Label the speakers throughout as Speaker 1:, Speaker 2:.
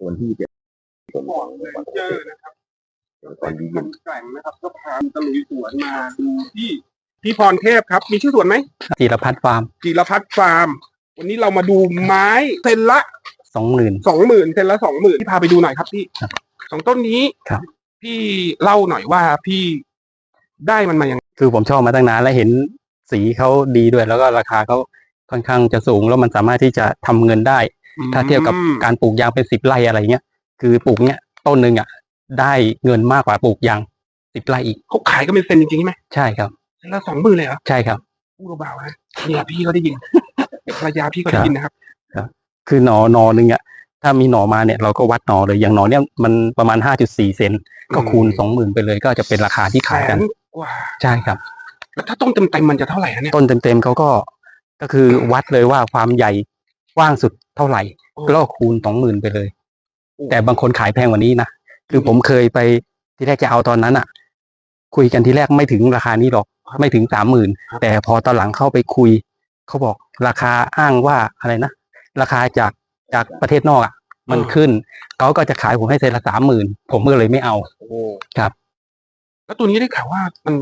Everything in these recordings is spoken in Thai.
Speaker 1: ส่วนที่จะผมหวัง
Speaker 2: เล
Speaker 1: หวัง
Speaker 2: เจอร์นะครับ
Speaker 1: ตอนดีเย็น
Speaker 2: แกร่งนะครับก็พาตะลุยสวนมาดูที่พี่พรเทพครับ มีชื่อสวนไหม
Speaker 3: จิรพัฒน์ฟาร์ม
Speaker 2: จิรพัฒน์ฟาร์ม วันนี้เรามาดูไม้เซนละ
Speaker 3: สองหมื่น
Speaker 2: สองหมื่นเซนละสองหมื่นที่พาไปดูหน่อยครับพี่
Speaker 3: ครับ
Speaker 2: สองต้นนี้
Speaker 3: ครับ
Speaker 2: พี่เล่าหน่อยว่าพี่ได้มันมาอย่างไง
Speaker 3: คือผมชอบมาตั้งนานแล้วเห็นสีเขาดีด้วย แล้วก็ราคาเขาค่อนข้างจะสูงแล้วมันสามารถที่จะทำเงินได้ ถ้าเทียบกับ
Speaker 2: อืม
Speaker 3: การปลูกยางเป็นสิบไร่อะไรเงี้ยคือปลูกเนี้ยต้นหนึ่งอะได้เงินมากกว่าปลูกยางสิบไร่อีก
Speaker 2: เขาขายก็เป็นเซนจริงๆใช่ไหม
Speaker 3: ใช่ครับ
Speaker 2: เซนละสองหมื่นเลยเหรอ
Speaker 3: ใช่ครับ
Speaker 2: พูดเบาๆนะเนี่ยพี่ก็ได้ยินภรรยาพี่ก็ได้ยินนะครับ
Speaker 3: คือหนอหนอหนึ่งอะถ้ามีหนอมาเนี่ยเราก็วัดหนอเลยอย่างหนอเนี่ยมันประมาณห้าจุดสี่เซนก็คูณสองหมื่นไปเลย ก็จะเป็นราคาที่
Speaker 2: แส
Speaker 3: ขายกัน
Speaker 2: นกว่า
Speaker 3: ใช่ครับ
Speaker 2: แล้วถ้าต้นเต็มๆมันจะเท่าไหร่อะเนี่ย
Speaker 3: ต้นเต็มๆเขาก็ก็คือวัดเลยว่าความใหญ่ กว้างสุดเท่าไหร่
Speaker 2: โอ้
Speaker 3: ก็คูณสองหมื่นไปเลย
Speaker 2: โอ้
Speaker 3: แต่บางคนขายแพงกว่านี้นะคือผมเคยไปที่แรกจะเอาตอนนั้นอะ คุยกันที่แรกไม่ถึงราคานี้หรอก ไม่ถึงสามหมื่น
Speaker 2: ครับ
Speaker 3: แต่พอตอนหลังเข้าไปคุยเขาบอกราคาอ้างว่าอะไรนะราคาจากจากประเทศนอกอะ มันขึ้นเขาก็จะขายผมให้เซนละสามหมื่นผมก็เลยไม่เอา
Speaker 2: โอ้
Speaker 3: ครับ
Speaker 2: แล้วตัวนี้ได้ข่าวว่ามัน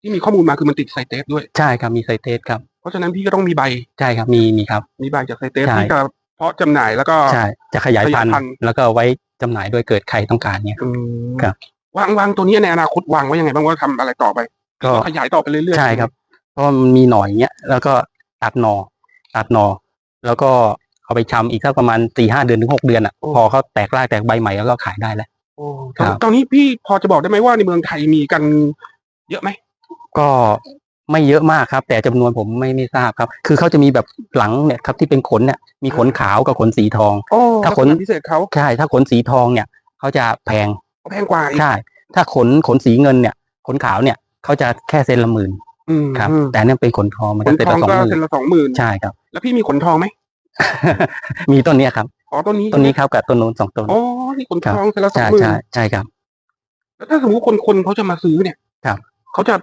Speaker 2: ที่มีข้อมูลมาคือมันติดไซเตสด้วย
Speaker 3: ใช่ครับมีไซเตสครับ
Speaker 2: เพราะฉะนั้นพี่ก็ต้องมีใบ
Speaker 3: ใช่ครับมีมีครับ
Speaker 2: มีใบจากไซเตส
Speaker 3: ใช่
Speaker 2: ที่จะเพาะจำหน่ายแล้วก็
Speaker 3: ใช่จะขยายพันธุ์
Speaker 2: ขยายพันธุ์
Speaker 3: แล้วก็ไว้จำหน่ายด้วยเกิดใครต้องการเนี่ย
Speaker 2: อืม
Speaker 3: ครับ
Speaker 2: วางวางตัวนี้ในอนาคตวางไว้ยังไงบ้างว่าทำอะไรต่อไป
Speaker 3: ก็
Speaker 2: ขยายต่อไปเรื่อยๆ
Speaker 3: ใช่ครับ เพราะมันมีหน่อยเงี้ยแล้วก็ตัดหนอตัดหนอแล้วก็เอาไปชำอีกสักประมาณสี่ห้าเดือนถึงหกเดือนอะพอเขาแตกรากแตกใบใหม่แล้วก็ขายได้แล้ว
Speaker 2: โอ้
Speaker 3: ครับ
Speaker 2: ตอนนี้พี่พอจะบอกได้ไหมว่าในเมืองไทยมีกันเยอะไหม
Speaker 3: ก็ไม่เยอะมากครับ แต่จำนวนผมไม่ไม่ทราบครับ คือเขาจะมีแบบหลังเนี่ยครับที่เป็นขนเนี่ยมีขนขาวกับขนสีทอง
Speaker 2: โอ้
Speaker 3: ถ้าขน
Speaker 2: ลักษณะพิเศษเขา
Speaker 3: ใช่ถ้าขนสีทองเนี่ยเขาจะแพง
Speaker 2: แพงกว่าอีก
Speaker 3: ใช่ถ้าขนขนสีเงินเนี่ย ขนขาวเนี่ยเขาจะแค่เซนละหมื่น
Speaker 2: อืม
Speaker 3: ครับ
Speaker 2: อืม
Speaker 3: แต่เนี่ยเป็นขนทองมัน
Speaker 2: ข
Speaker 3: จะ
Speaker 2: น
Speaker 3: เซน
Speaker 2: ทอ
Speaker 3: ละ
Speaker 2: ง
Speaker 3: สอง
Speaker 2: ก็
Speaker 3: หมื่
Speaker 2: เซน
Speaker 3: น
Speaker 2: ละสองหมื่น
Speaker 3: ใช่ครับ
Speaker 2: แล้วพี่มีขนทองไหม
Speaker 3: มีต้นเนี้ยครับ
Speaker 2: อ๋อต้นนี้
Speaker 3: ต้นนี้ครับกับต้นนู้นสองต้น
Speaker 2: อ๋อนี่ขนทองเซนละสอง
Speaker 3: ใช่
Speaker 2: หมื่น
Speaker 3: ใช่ใช่ครับ
Speaker 2: แล้วถ้าสมมติคนคนเขาจะมาซื้อเนี่ย
Speaker 3: ครับ
Speaker 2: เขาจะ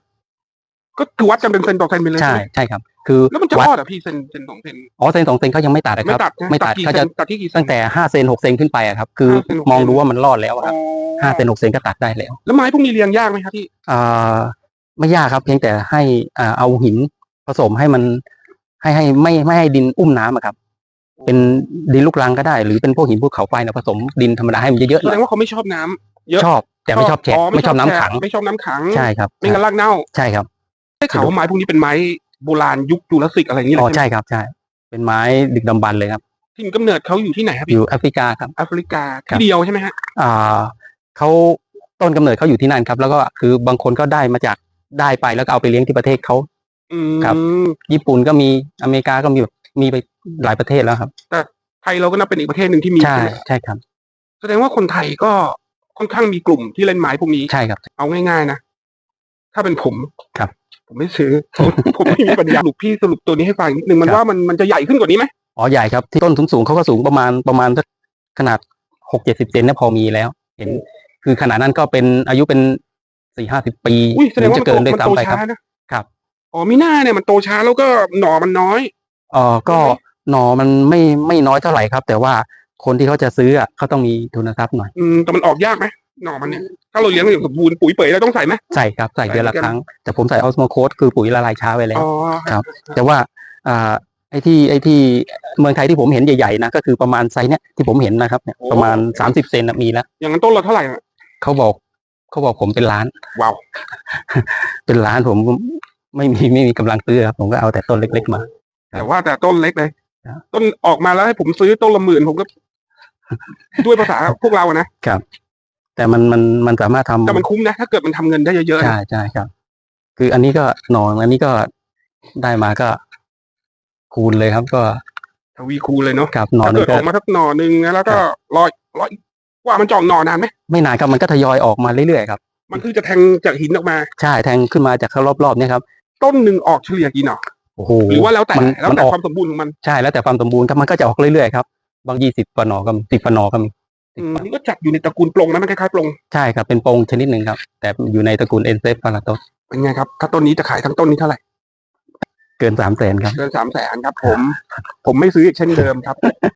Speaker 2: ก็คือวัดกันเป็นเซนต่อเซนไปเลย
Speaker 3: ใช่
Speaker 2: ไหม
Speaker 3: ใช่ครับ คือ
Speaker 2: แล้วมันจะ
Speaker 3: วั
Speaker 2: ร
Speaker 3: ด
Speaker 2: อดเหรอพี่เซนเซนสองเซน
Speaker 3: อ๋อเซนสองเซนเขายังไม่ตัดนะ
Speaker 2: ไม่
Speaker 3: ครับ
Speaker 2: ตัดนะ
Speaker 3: ไม่ตัด
Speaker 2: กี่
Speaker 3: เขา
Speaker 2: เซ
Speaker 3: จะ
Speaker 2: นตัดที่กี่เซน
Speaker 3: ตั้งแต่ห้าเซนหกเซนขึ้นไปอะครับ คือ
Speaker 2: ห้าเซนหกเซน
Speaker 3: มองดูว่ามันรอดแล้วอะครับ
Speaker 2: อ๋อ
Speaker 3: ห้าเซนหกเซนก็ตัดได้แล้ว
Speaker 2: แล้วไม้พวกนี้เรียงยากไหมครับพี่
Speaker 3: อ่าไม่ยากครับ เพียงแต่ให้อ่าเอาหินผสมให้มันให้ให้ไม่ไม่ให้ดินอุ้มน้ำอะครับ เป็นดินลูกรังก็ได้ หรือเป็นพวกหินภูเขาไฟนะผสมดินธรรมดาให้มันเยอะๆห
Speaker 2: แส
Speaker 3: น่
Speaker 2: ด
Speaker 3: อย
Speaker 2: งว่าเขาไม่ชอบน้ำเยอะ
Speaker 3: ชอบ แต่ไม่ชอบแฉะไม่ชอบน้ำขัง
Speaker 2: ไม่ชอบน้ำขัง
Speaker 3: ใช่ครับ
Speaker 2: ไม่งั้นรากเน่า
Speaker 3: ใช่ครับ
Speaker 2: ได้ข่าวว่าไม้พวกนี้เป็นไม้โบราณยุคจูราสสิกอะไรอย่างนี้เล
Speaker 3: อ๋อย
Speaker 2: ใช่ไหม
Speaker 3: ใช่ครับใช่เป็นไม้ดึกดำบรรพ์เลยครับ
Speaker 2: ถิ่นกำเนิดเขาอยู่ที่ไหนครับ
Speaker 3: อ
Speaker 2: พี่
Speaker 3: ยู่แอฟริกาครับ
Speaker 2: แอฟริกา
Speaker 3: ครั
Speaker 2: ที่
Speaker 3: บ
Speaker 2: เดียวใช่ไหมฮะ
Speaker 3: อ่าเขาต้นกำเนิดเขาอยู่ที่นั่นครับ แล้วก็คือบางคนก็ได้มาจากได้ไปแล้วก็เอาไปเลี้ยงที่ประเทศเขา
Speaker 2: อื
Speaker 3: ครับ
Speaker 2: ม
Speaker 3: ญี่ปุ่นก็มีอเมริกาก็มีแบบมีไปหลายประเทศแล้วครับ
Speaker 2: ไทยเราก็นับเป็นอีกประเทศหนึ่งที่มี
Speaker 3: ใช่
Speaker 2: ใช่ไหม
Speaker 3: ใช่ครับ
Speaker 2: แสดงว่าคนไทยก็ค่อนข้างมีกลุ่มที่เล่นไม้พวกนี้
Speaker 3: ใช่ครับ
Speaker 2: เอาง่ายๆนะถ้าเป็นผม
Speaker 3: ครับ
Speaker 2: ผมไม่ซื้อผมผมไม่มีปัญญาสรุปพี่สรุปตัวนี้ให้ฟังนิดนึงมัน
Speaker 3: ครับ
Speaker 2: ว่ามันมันจะใหญ่ขึ้นกว่านี้ไหม
Speaker 3: อ๋อใหญ่ครับที่ต้นสูงๆเขาก็สูงประมาณประมาณสักขนาดหกเจ็ดสิบเซนเนี่ยพอมีแล้ว เห็น คือขนาดนั้นก็เป็นอายุเป็นสี่ห้าสิบปี
Speaker 2: อุ้ยแส
Speaker 3: ห
Speaker 2: ด
Speaker 3: รื
Speaker 2: ง
Speaker 3: อ
Speaker 2: ว่า
Speaker 3: จะ
Speaker 2: มันโต
Speaker 3: เกินด้วย
Speaker 2: มันโต
Speaker 3: ซ้ำไปค
Speaker 2: ช้า
Speaker 3: รับ
Speaker 2: นะครับอ๋อมีหน้าเนี่ยมันโตช้าแล้วก็หน่อมันน้อย
Speaker 3: เออก็หนอมันไม่ไม่น้อยเท่าไหร่ครับ แต่ว่าคนที่เขาจะซื้ออะเขาต้องมีทุนทรัพย์หน่อย
Speaker 2: อืมแต่มันออกยากไหม หน่อมันเนี่ยถ้าเราเลี้ยงอย่างสมบูรณ์ปุ๋ยเป๋ยเราต้องใส่ไหม
Speaker 3: ใส่ครับใส่เดือนละ
Speaker 2: ใส่เหมือนกัน
Speaker 3: ครั้ง แต่ผมใส่ออสโมโคสคือปุ๋ยละลายช้าไว้แล้ว
Speaker 2: อ๋อ
Speaker 3: ครับ แต่ว่าอ่าไอ้ที่ไอ้ที่เมืองไทยที่ผมเห็นใหญ่ๆนะก็คือประมาณไซส์เนี้ยที่ผมเห็นนะครับเนี่ยประมาณสามสิบเซนน่ะมีแล้ว
Speaker 2: อย่างนั้นต้นเราเท่าไหร่อะ
Speaker 3: เขาบอกเขาบอกผมเป็นล้าน
Speaker 2: ว้าว
Speaker 3: เป็นล้านผมไม่มีไม่มีกำลังซื้อครับผมก็เอาแต่ต้นเล็ก ๆ มา
Speaker 2: แต่ว่าแต่ต้นเล็กเลย
Speaker 3: ครับ
Speaker 2: ต้นออกมาแล้วให้ผมซื้อต้นละหมื่นผมก็ด้วยภาษาพวกเราอะนะ
Speaker 3: แต่มันมันมันสามารถทำ
Speaker 2: แต่มันคุ้มนะ ถ้าเกิดมันทำเงินได้เยอะๆนะ
Speaker 3: ใช่ใช่ครับ คืออันนี้ก็หนอนอันนี้ก็ได้มาก็คูณเลยครับ ก็
Speaker 2: ทวีคูณเลยเนาะ
Speaker 3: กับหนอน
Speaker 2: ถ้า
Speaker 3: นึ
Speaker 2: เกิ
Speaker 3: ง
Speaker 2: ดอ
Speaker 3: ก็
Speaker 2: อกมาสักหน่อหนึ่งนะแล้วก็รอยรอยกว่ามันจะออกหน่อนานไหม
Speaker 3: ไม่นานครับมันก็ทยอยออกมาเรื่อยๆครับ
Speaker 2: มันคือจะแทงจากหินออกมา
Speaker 3: ใช่แทงขึ้นมาจากข้างรอบๆเนี่ยครับ
Speaker 2: ต้นหนึ่งออกเฉลี่ยกี่หน่อ
Speaker 3: โอ้โห
Speaker 2: หรือว่าแล้วแต่
Speaker 3: มัน
Speaker 2: แล้ว
Speaker 3: มัน
Speaker 2: แต่
Speaker 3: ออก
Speaker 2: ความสมบูรณ์ของมัน
Speaker 3: ใช่แล้วแต่ความสมบูรณ์ครับมันก็จะออกเรื่อยๆครับ บางยี่สิบปนอก็มีสิบปนอก็มี
Speaker 2: อืมอันนี้ก็จัดอยู่ในตระกูลปลงนะมันคล้ายๆปลง
Speaker 3: ใช่ครับเป็นโปงชนิดหนึ่งครับ แต่อยู่ในตระกูลเอ็นเซฟพาราโต
Speaker 2: เป็นไงครับ ถ้าต้นนี้จะขายทั้งต้นนี้เท่าไหร่
Speaker 3: เกินสามแสนครับ
Speaker 2: เกินสามแสนครับ ผม ผมไม่ซื้ออีกเช่นเดิมครับ